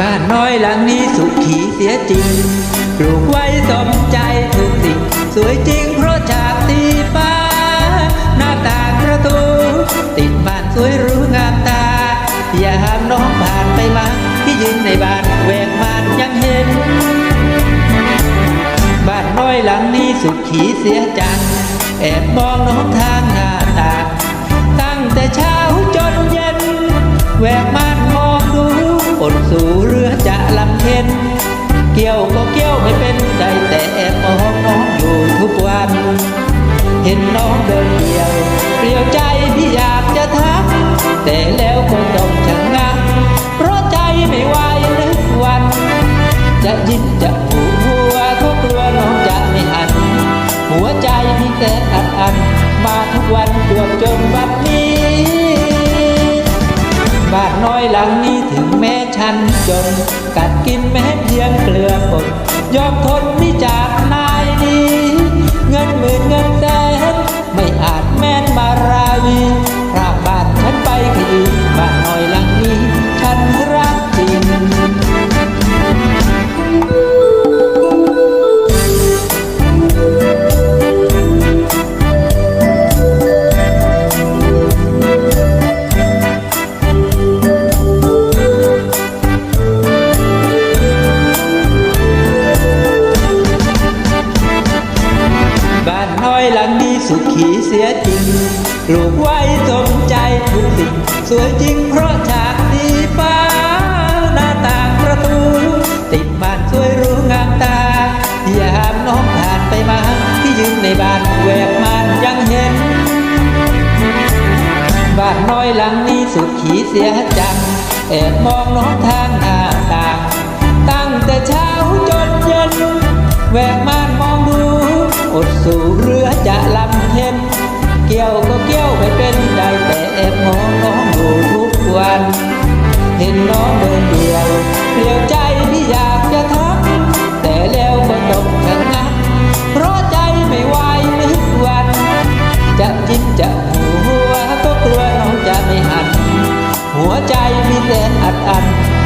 บ้านน้อยหลังนี้สุขีเสียจริงปลูกไว้สมใจทุกสิ่ง สวยจริงเพราะฉากตีฟ้า หน้าต่างประตู ติดบ้านสวยหรู้งามตา อย่าห้ามน้องผ่านไปมาที่ยืนในบ้านแวกมานยังเห็น บ้านน้อยหลังนี้สุขีเสียจัง แอบมองน้องทางหน้าต่างตั้งแต่เช้า ยวก็เกี่ยวไม่เป็นได้แต่แอบมองน้องอยู่ทุกวัน เห็นน้องเดินเดี่ยวเปลี่ยวใจพี่อยากจะทัก แต่แล้วก็ต้องชะงักเพราะใจไม่ไหวนึกวัน จะยิ้มจะหูหัวก็กลัวน้องจะไม่หัน หัวใจพี่แสนอัดอัน มาทุกวันจวบจนบัดนี้ บานน้อยหลังนี้ ฉันจน กัดกินแม้เพียงเกลือปนยอมทนนี่จากนายนี้ เงินหมื่นเงินแสนไม่อาจแม้นมาราวีพรากบ้านฉันไปคืนบ้านหน่อยหลังนี้ ฉัน นี้สุขีเสียจริงปลูกไว้สมใจทุกสิ่งสวยจริงเพราะฉากสีฟ้าหน้าต่างประตู ติดบ้านสวยรู้งามตาอย่าห้ามน้องผ่านไปมา ที่ยืนในบ้านแหวกม่านยังเห็น บ้านน้อยหลังนี้สุดขีเสียจังแอบมองน้องทางหน้าต่าง ตั้งแต่เช้าจนเย็นแหวกม่าน อดสู่เรือจะลำเค็นเกี่ยวก็เกี่ยวไม่เป็นได้แต่แอบมองน้องอยู่ทุกวัน เห็นน้องเดินเดียวเปลี่ยวใจที่อยากจะทัก แต่แล้วก็ต้องชะงักเพราะใจไม่ไหวนึกวัน จะกินจะหัวก็กลัวน้องจะไม่หัน หัวใจมีแสนอัดอัน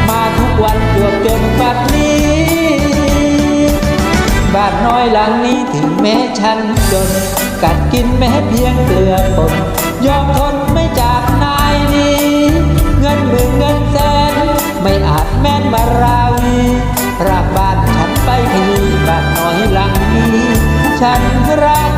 มาทุกวันจวบจนปัดนี้บ้าน น้อยหลังนี้ถึงแม้ฉันจน กัดกินแม้เพียงเกลือปนยอมทนไม่จากนายนี้ เงินหมื่นเงินแสน ไม่อาจแม้นมาราวีรากบ้านฉันไปที่บ้านน้อยหลังนี้ ฉันรัก